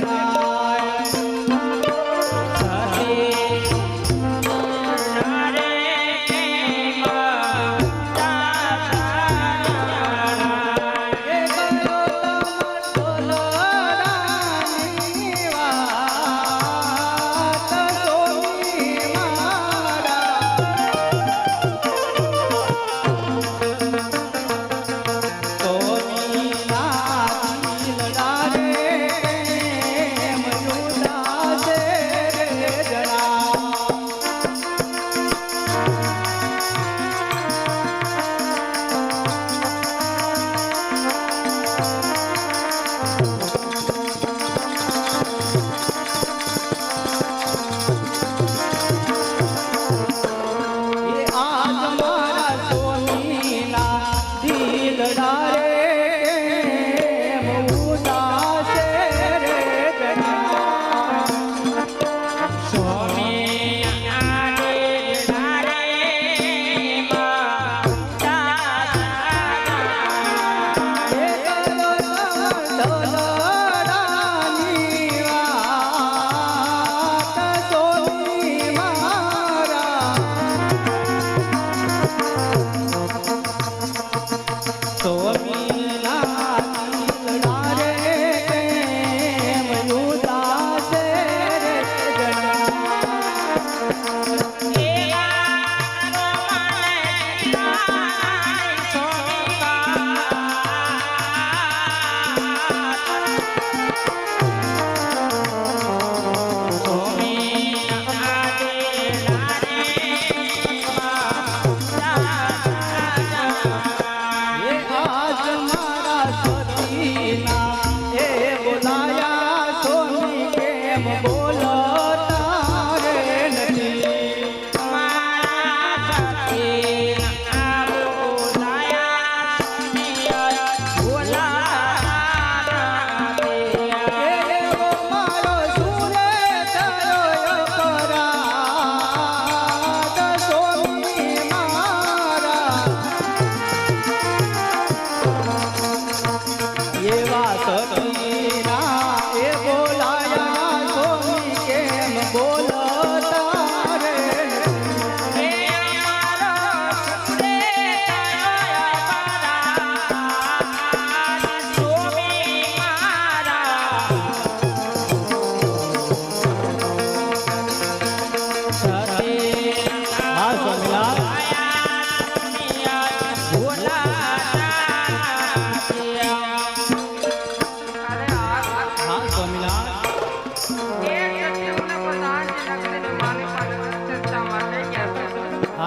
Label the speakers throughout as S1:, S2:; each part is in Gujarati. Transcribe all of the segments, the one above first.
S1: Amen.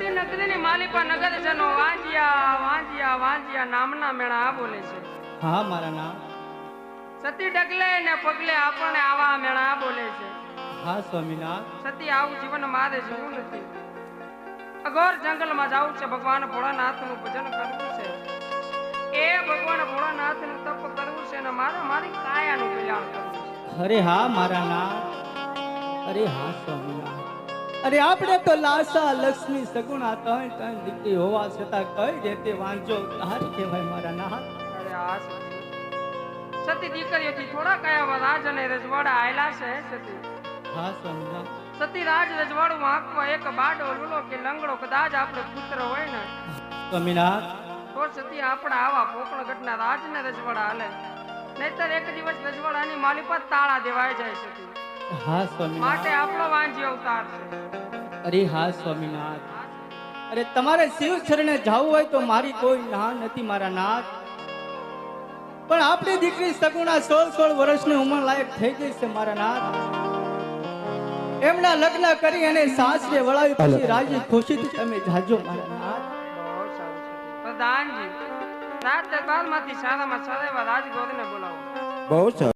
S1: તે જંગલમાં જવું છે ભગવાન ભોળાનાથનું સતી ભજન કરવું છે. એ ભગવાન ભોળાનાથનું તપ કરવું છે અને મારે મારી કાયાનું કલ્યાણ કરવું
S2: અરે હા મારા અરે હા સ્વામીનાથ. અરે આપણે તો લાસા લક્ષ્મી સગુણા ત્રણ ત્રણ દીકરી હોવા છતાં કઈ રીતે વાંચો? તાર કહેવાય મારા નાથ
S1: અરે આ સતી. દીકરીઓ દીકરીઓથી થોડા કયા રાજ અને રજવાડા આયેલા છે સતી?
S2: હા સમજા
S1: સતી રાજ રજવાડું વાંકવા એક બાડો લૂલો કે લંગડો કદાચ આપણે પુત્ર હોય ને?
S2: સ્વામિનાથ.
S1: તો સતી આપણા આવા પોકળ ઘટના રાજ ને રજવાડા હાલે. નહીતર એક દિવસ રજવાડાની માલિપત તાળા દેવાય જાય સતી.
S2: હા
S1: માટે આપણો વાંજી અવતાર છે.
S2: અરે હા સ્વામીનાથ અરે તમારે શિવ શરણે જવું હોય તો મારી કોઈ ના નથી મારા નાથ. પણ આપણી દીકરી સગુણા સોળ સોળ વર્ષની ઉંમર લાયક થઈ ગઈ છે મારા નાથ. એમના લગ્ન કરી અને સાસરે વળાવી પછી રાજી ખુશીથી તમે જાજો મારા નાથ.
S1: પ્રધાનજી રાજ દરબારમાંથી સારામાં સારા એવા રાજગોરને બોલાવો.
S3: બહુ